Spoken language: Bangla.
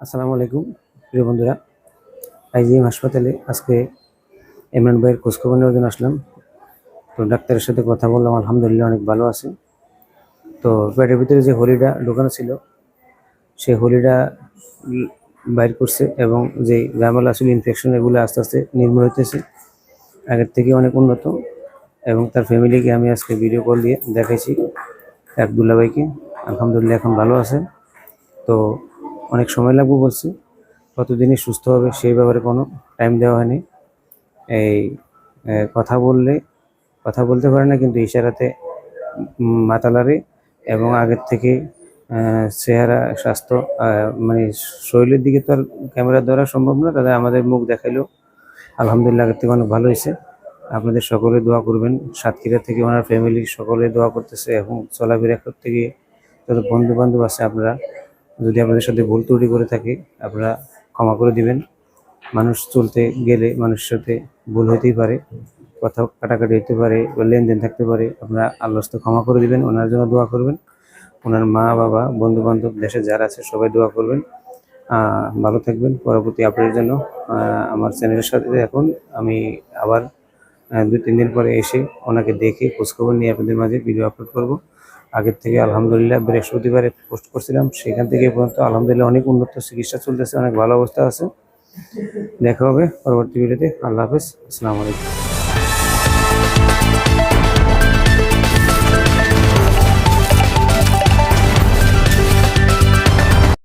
আসসালামু আলাইকুম, প্রিয় বন্ধুরা। আইজিএম হাসপাতালে আজকে ইমরান ভাইয়ের খোঁজখবর নেওয়ার জন্য আসলাম। তো ডাক্তারের সাথে কথা বললাম, আলহামদুলিল্লাহ অনেক ভালো আছে। তো পেটের ভিতরে যে হোলিটা ঢোকানো ছিল, সেই হোলিটা বাইর করছে এবং যে জামালা আসলে ইনফেকশন এগুলো আস্তে আস্তে নির্মূল হইতেছে। আগের থেকে অনেক উন্নত এবং তার ফ্যামিলিকে আমি আজকে ভিডিও কল দিয়ে দেখাইছি আবদুল্লা ভাইকে আলহামদুলিল্লাহ এখন ভালো আছে। তো অনেক সময় লাগবে বলছে। কতদিনে সুস্থ হবে সেই ব্যাপারে কোনো টাইম দেওয়া হয়নি। এই কথা বললে, কথা বলতে পারে না, কিন্তু ইশারাতে মাতালারে এবং আগের থেকে চেহারা, স্বাস্থ্য মানে শরীরের দিকে তো আর ক্যামেরা ধরা সম্ভব না। তাদের আমাদের মুখ দেখাইলেও আলহামদুলিল্লাহ আগের থেকে অনেক ভালো হয়েছে। আপনাদের সকলে দোয়া করবেন। সাতক্ষীরা থেকে ওনার ফ্যামিলি সকলে দোয়া করতেছে এবং চলাফেরা করতে গিয়ে যত বন্ধু বান্ধব আছে আপনারা যদি আপনাদের সাথে ভুল ত্রুটি করে থাকে, আপনারা ক্ষমা করে দিবেন। মানুষ চলতে গেলে মানুষের সাথে ভুল হতেই পারে, কথা কাটাকাটি হতে পারে বা লেনদেন থাকতে পারে, আপনারা আল্লাহ ক্ষমা করে দিবেন, ওনার জন্য দোয়া করবেন। ওনার মা, বাবা বন্ধু বান্ধব দেশে যারা আছে, সবাই দোয়া করবেন। ভালো থাকবেন। পরবর্তী আপডেটের জন্য আমার চ্যানেলের সাথে এখন আমি আবার দুই, তিন দিন পরে এসে ওনাকে দেখে খোঁজখবর নিয়ে আপনাদের মাঝে ভিডিও আপলোড করব। আগের থেকে আলহামদুলিল্লাহ বৃহস্পতিবারে পোস্ট করছিলাম। সেখান থেকে পর্যন্ত আলহামদুলিল্লাহ অনেক উন্নত চিকিৎসা চলতেছে, অনেক ভালো অবস্থা আছে। দেখা হবে পরবর্তী ভিডিওতে আল্লাহ হাফেজ। আসসালামু আলাইকুম।